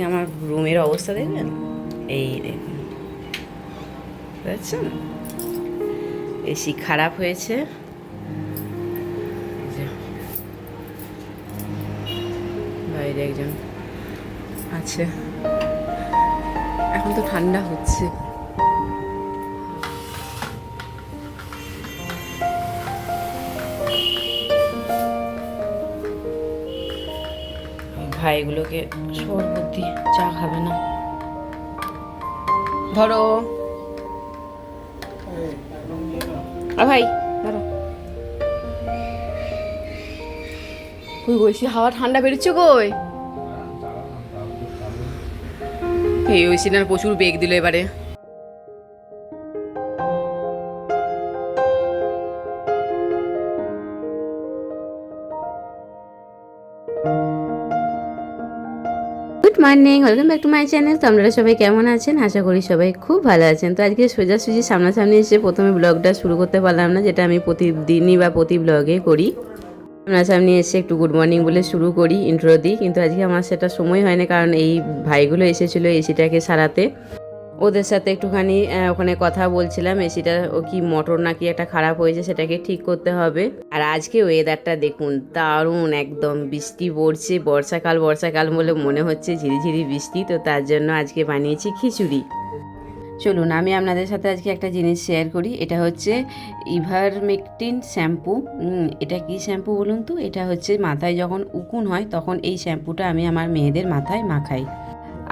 থেকে আমার রুমের অবস্থা দেখবেন? এই দেখুন। বুঝছেন? এসি খারাপ হয়েছে। বাইরে একজন আছে। এখন তো ঠান্ডা হচ্ছে। ভাইগুলোকে সর বুদ্ধি চা খাবে না। ধরো। ভাই, ধরো। বলছি হাওয়া ঠান্ডা বেরোচ্ছে কই? এই, ওই সিনার প্রচুর বেগ দিল এবারে। Morning, welcome back to my channel. তো আপনারা সবাই কেমন আছেন? আশা করি সবাই খুব ভালো আছেন। তো আজকে সোজাসুজি সামনাসামনি এসে প্রথমে ব্লগটা শুরু করতে পারলাম না, যেটা আমি প্রতিদিনই বা প্রতি ব্লগে করি। সামনাসামনি এসে একটু গুড মর্নিং বলে শুরু করি ইন্ট্রো দিই। কিন্তু আজকে আমার সেটা সময় হয়নি, কারণ এই ভাইগুলো এসেছিল এসিটাকে সারাতে। ওদের সাথে একটুখানি ওখানে কথা বলছিলাম এসিটা ও কি মোটর নাকি একটা খারাপ হয়েছে সেটাকে ঠিক করতে হবে। আর আজকে ওয়েদারটা দেখুন, দারুণ একদম, বৃষ্টি পড়ছে, বর্ষাকাল বর্ষাকাল বলে মনে হচ্ছে ঝিরিঝিরি বৃষ্টি, তো তার জন্য আজকে বানিয়েছি খিচুড়ি। চলুন, আমি আপনাদের সাথে আজকে একটা জিনিস শেয়ার করি, এটা হচ্ছে ইভারমেকটিন শ্যাম্পু এটা কি শ্যাম্পু বলুন তো? এটা হচ্ছে মাথায় যখন উকুন হয়, তখন এই শ্যাম্পুটা আমি আমার মেয়েদের মাথায় মাখাই।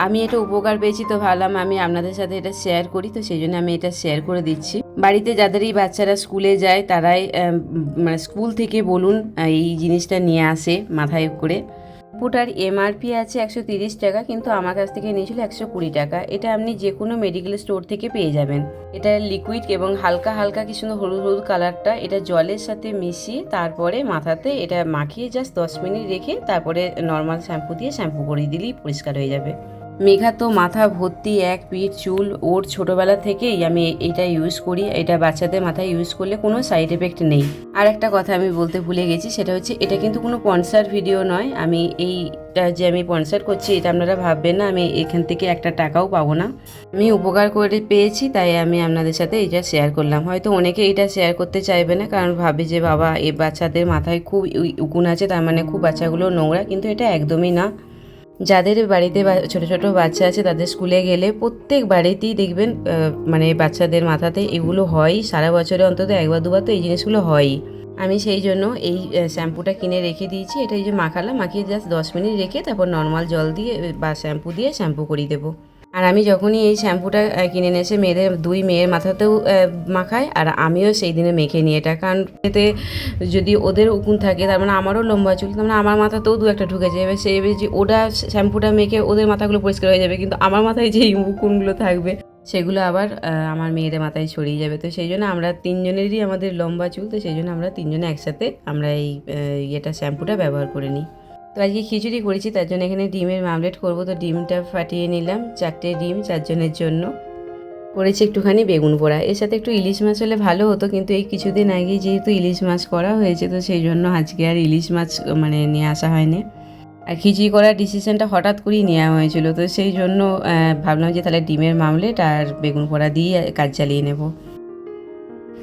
আমি এটা উপকার পেয়েছি তো ভাবলাম আমি আপনাদের সাথে এটা শেয়ার করি, তো সেই জন্য আমি এটা শেয়ার করে দিচ্ছি। বাড়িতে যাদেরই বাচ্চারা স্কুলে যায়, তারাই মানে স্কুল থেকে বলুন এই জিনিসটা নিয়ে আসে মাথায় করে। পুটার এমআরপি আছে একশো তিরিশ টাকা, কিন্তু আমার কাছ থেকে নিয়েছিল একশো কুড়ি টাকা। এটা আপনি যে কোনো মেডিকেল স্টোর থেকে পেয়ে যাবেন। এটা লিকুইড এবং হালকা হালকা কি সুন্দর হলুদ হলুদ কালারটা এটা জলের সাথে মিশিয়ে তারপরে মাথাতে এটা মাখিয়ে জাস্ট দশ মিনিট রেখে তারপরে নর্মাল শ্যাম্পু দিয়ে শ্যাম্পু করে দিলেই পরিষ্কার হয়ে যাবে। মেঘা তো মাথা ভর্তি এক পিঠ চুল ওর ছোটবেলা থেকেই আমি এটা ইউজ করি। এটা বাচ্চাদের মাথায় ইউজ করলে কোনো সাইড এফেক্ট নেই। আর একটা কথা আমি বলতে ভুলে গেছি, সেটা হচ্ছে এটা কিন্তু কোনো পনসার ভিডিও নয়। আমি এইটা যে আমি পনসার করছি, এটা আপনারা ভাববেন না, আমি এখান থেকে একটা টাকাও পাবো না। আমি উপকার করে পেয়েছি, তাই আমি আপনাদের সাথে এটা শেয়ার করলাম। হয়তো অনেকে এটা শেয়ার করতে চাইবে না, কারণ ভাবে যে বাবা, এ বাচ্চাদের মাথায় খুব উকুন আছে, তার মানে খুব বাচ্চাগুলো নোংরা, কিন্তু এটা একদমই না। যাদের বাড়িতে ছোট ছোট বাচ্চা আছে তাদের স্কুলে গেলে প্রত্যেক বাড়িতেই দেখবেন মানে বাচ্চাদের মাথাতে এগুলো হয়। সারা বছরে অন্তত একবার, দুবার তো এই জিনিসগুলো হয়ই। আমি সেই জন্য এই শ্যাম্পুটা কিনে রেখে দিয়েছি। এটা এই যে মাখালাম, মাখিয়ে জাস্ট দশ মিনিট রেখে তারপর নর্মাল জল দিয়ে, বা শ্যাম্পু দিয়ে শ্যাম্পু করিয়ে দেবো। আর আমি যখনই এই শ্যাম্পুটা কিনে এসে মেয়েদের, দুই মেয়ের মাথাতেও মাখাই আর আমিও সেই দিনে মেখে নিই এটা। কারণ এতে যদি ওদের উকুন থাকে, তার মানে আমারও লম্বা চুল তার মানে আমার মাথাতেও দু একটা ঢুকে যাবে সেই যে ওটা শ্যাম্পুটা মেখে ওদের মাথাগুলো পরিষ্কার হয়ে যাবে, কিন্তু আমার মাথায় যে উকুনগুলো থাকবে, সেগুলো আবার আমার মেয়েদের মাথায় ছড়িয়ে যাবে। তো সেই জন্য আমরা তিনজনেরই আমাদের লম্বা চুল, তো সেই জন্য আমরা তিনজনে একসাথে আমরা এই ইয়েটা, শ্যাম্পুটা ব্যবহার করে নিই। তো আজকে খিচুড়ি করেছি, তার জন্য এখানে ডিমের মামলেট করব। তো ডিমটা ফাটিয়ে নিলাম, চারটে ডিম চারজনের জন্য। করেছি একটুখানি বেগুন পোড়া। এর সাথে একটু ইলিশ মাছ হলে ভালো হতো, কিন্তু এই কিছুদিন আগে যেহেতু ইলিশ মাছ করা হয়েছে, তো সেই জন্য আজকে আর ইলিশ মাছ মানে নিয়ে আসা হয়নি। আর খিচুড়ি করার ডিসিশনটা হঠাৎ করেই নেওয়া হয়েছিল, তো সেই জন্য ভাবলাম যে তাহলে ডিমের মামলেট আর বেগুন পোড়া দিয়ে কাজ চালিয়ে নেব।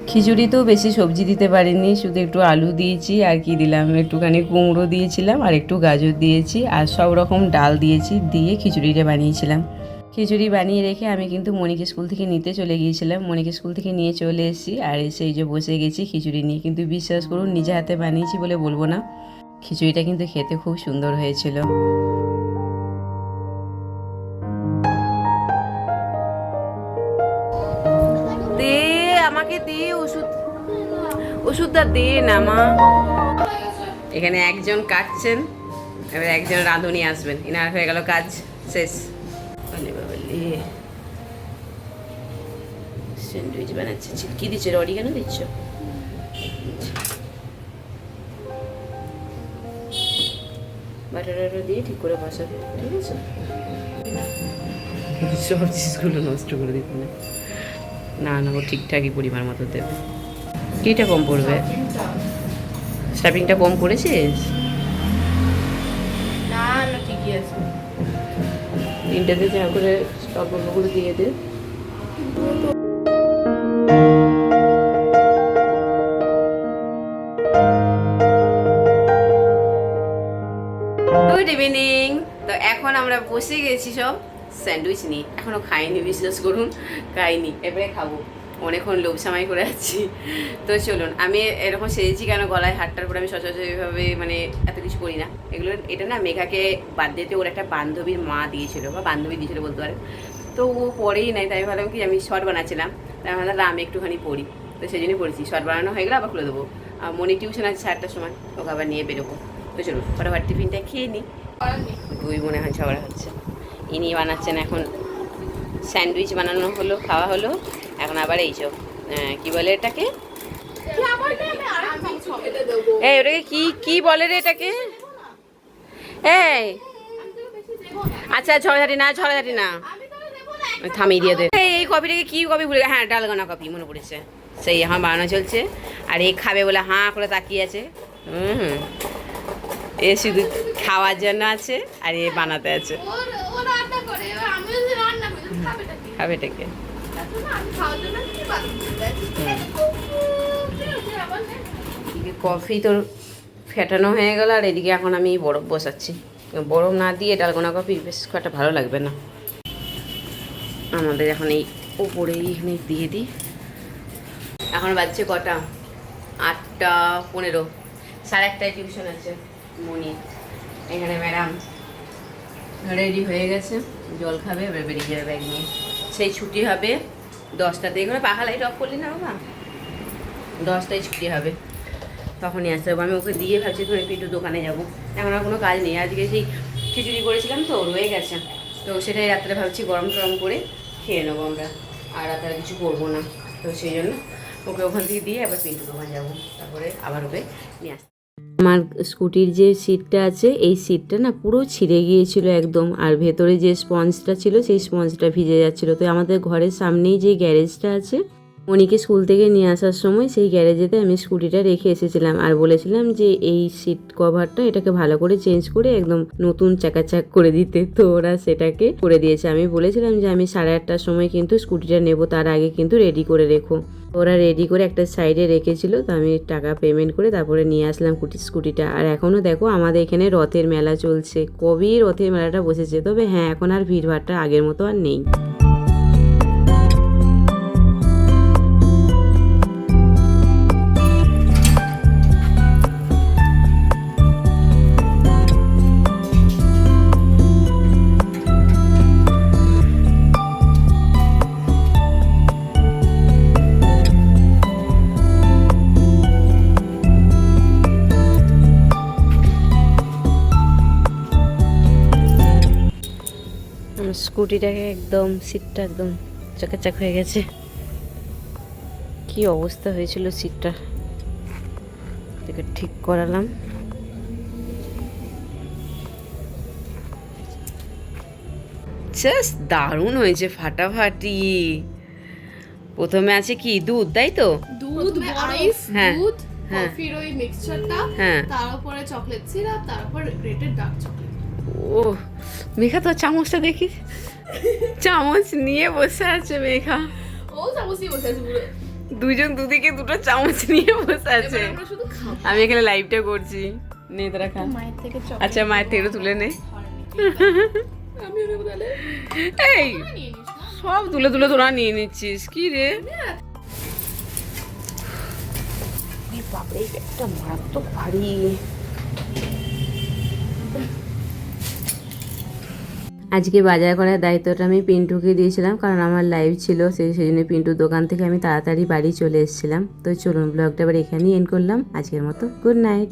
খিচুড়িতেও বেশি সবজি দিতে পারিনি, শুধু একটু আলু দিয়েছি আর কি দিলাম, একটুখানি কুমড়ো দিয়েছিলাম আর একটু গাজর দিয়েছি আর সব রকম ডাল দিয়েছি, দিয়ে খিচুড়িটা বানিয়েছিলাম। খিচুড়ি বানিয়ে রেখে আমি কিন্তু মণিকে স্কুল থেকে নিতে চলে গিয়েছিলাম মণিকে স্কুল থেকে নিয়ে চলে এসেছি আর এসে এই যে বসে গেছি খিচুড়ি নিয়ে, কিন্তু বিশ্বাস করুন নিজে হাতে বানিয়েছি বলে বলব না, খিচুড়িটা কিন্তু খেতে খুব সুন্দর হয়েছিল। আমাকে দে ওষুধ, ওষুধটা দে না, মা। এখানে একজন কাটছেন, এবার একজন রাঁধুনি আসবেন। ইনার হয়ে গেল কাজ, শেষ। স্যান্ডউইচ বানাচ্ছে। কি দিচ্ছ? রডি কেন দিচ্ছ? বাটার দিয়ে ঠিক করে বসাবে, ঠিক আছে? সব জিনিসগুলো নষ্ট করে দিতে না না না ও ঠিকঠাকই পরিমাণ মতো দেবে। কিটা কম পড়বে? স্টাফিংটা কম করেছিস? না না ঠিকই আছে। তিনটেতে যা করে অল্প অল্প করে দিয়ে দে। গুড ইভিনিং তো এখন আমরা বসে গেছি সব। স্যান্ডউইচ নিয়ে এখনও খাইনি, বিশ্বাস করুন, খাইনি। এবারে খাব। অনেকক্ষণ লোভ সামাই করে আছি। তো চলুন, আমি এরকম সেজেছি কেন, গলায় হাটটার করে আমি সচরাচর এইভাবে মানে এত কিছু করি না। এগুলো, এটা না মেঘাকে বার্থডেতে ওর একটা বান্ধবীর মা দিয়েছিল, বা বান্ধবী দিয়েছিল বলতে পারে তো ও পরেই নাই তাই ভাবলাম কি আমি শর্ট বানাচ্ছিলাম। তাই আমি ভাবলাম আমি একটুখানি পড়ি তো সেই জন্যই পড়েছি শর্ট বানানো হয়ে গেলে আবার খুলে দেবো। আর মনি টিউশন আছে সাতটার সময়, ওকে আবার নিয়ে বেরোবো। তো চলুন, ফটাফট টিফিনটা খেয়ে নিই দুই মনে হয় ঝগড়া হচ্ছে। ইনি বানাচ্ছেন এখন স্যান্ডউইচ বানানো হলো খাওয়া হলো। এখন আবার এইসব আহ, কি বলে এটাকে? এই ওটাকে কি কি বলে রে এটাকে? এই। আচ্ছা ঝড়ঝাটি না ঝড়ঝাটি না। থামিয়ে দিয়ে দে। এই এই কপিটাকে কি কপি ভুলে হ্যাঁ ডালগোনা কপি মনে পড়েছে। সেই এখন বানানো চলছে। আর এই খাবে বলে হাঁ করে তাকিয়ে আছে। হুম। এ শুধু খাওয়ার জন্য আছে আর এ বানাতে আছে। এদিকে কফি তোর ফেটানো হয়ে গেল আর এদিকে এখন আমি বরফ বসাচ্ছি। বরফ না দিয়ে ডালগোনা কফি বেশ খুব একটা ভালো লাগবে না। আমাদের এখন এই উপরে এখানে দিয়ে দিই। এখন বাজছে কটা? আটটা পনেরো। সাড়ে একটায় টিউশন আছে মনি। এখানে ম্যাডাম রেডি হয়ে গেছে। জল খাবে এবার বেরিয়ে যাবে ব্যাগ নিয়ে। সেই ছুটি হবে দশটাতে এখানে পাখা লাইট অফ করলি না বাবা? দশটায় ছুটি হবে। তখনই আসতে হবে। আমি ওকে দিয়ে ভাবছি ধরে একটু দোকানে যাব। এখন আর কোনো কাজ নেই। আজকে সেই খিচুড়ি করেছিলাম তো, রয়ে গেছে। তো সেটাই রাত্রে ভাবছি গরম টরম করে খেয়ে নেব আমরা। আর আর কিছু করব না। তো সেই জন্য ওকে ওখান থেকে দিয়ে আবার পিন্টু দোকান যাব। তারপরে আবার ওকে নিয়ে আসতে আমার স্কুটির যে সিটটা আছে, এই সিটটা না পুরো ছিঁড়ে গিয়েছিল একদম। আর ভেতরে যে স্পঞ্জটা ছিল, সেই স্পঞ্জটা ভিজে যাচ্ছিল। তো আমাদের ঘরের সামনেই যে গ্যারেজটা আছে মনিকে স্কুল থেকে নিয়ে আসার সময় সেই গ্যারেজেতে আমি স্কুটিটা রেখে এসেছিলাম আর বলেছিলাম যে এই সিট কভারটা এটাকে ভালো করে চেঞ্জ করে একদম নতুন চাকাচাক করে দিতে। তো ওরা সেটাকে করে দিয়েছে। আমি বলেছিলাম যে আমি সাড়ে আটটার সময় কিন্তু স্কুটিটা নেব, তার আগে কিন্তু রেডি করে রেখো। ওরা রেডি করে একটা সাইডে রেখেছিল, তো আমি টাকা পেমেন্ট করে তারপরে নিয়ে আসলাম কুটি স্কুটিটা। আর এখনও দেখো আমাদের এখানে রথের মেলা চলছে। কবেই রথের মেলাটা বসেছে? তবে হ্যাঁ এখন আর ভিড়ভাড়টা আগের মতো আর নেই। আমার স্কুটিটাকে একদম সিটটা একদম চাকাচাক হয়ে গেছে। কি অবস্থা হয়েছিল সিটটা এটাকে ঠিক করালাম। জাস্ট দারুণ হয়েছে ফাটাফাটি। প্রথমে আছে কি দুধ তাই তো? দুধ আইস হ্যাঁ, দুধ হ্যাঁ। কফির ওই মিক্সচারটা হ্যাঁ। চকলেট সিরাপ তারপর গ্রেটেড ডার্ক চকলেট ও মেঘা তো চামচটা দেখি। চামচ নিয়ে বসে আছে মেঘা। ও চামচই বসে আছে পুরো। দুজন দুদিকে দুটো চামচ নিয়ে বসে আছে। আমি এখানে লাইভটা করছি। নে তোরা খা। আচ্ছা মায়ের থেকে তুলে নে। আমি ওরে বলে এই সব তুলে তুলে তোরা নিয়ে নিচ্ছিস। কি রে? বাপরে একটা মারাত্মক ভারী। আজকে বাজার করার দায়িত্বটা আমি পিন্টুকে দিয়েছিলাম, কারণ আমার লাইভ ছিল সেই সেই জন্য পিন্টুর দোকান থেকে আমি তাড়াতাড়ি বাড়ি চলে এসেছিলাম। তো চলুন ব্লগটা আবার এখানেই এন্ড করলাম। আজকের মতো গুড নাইট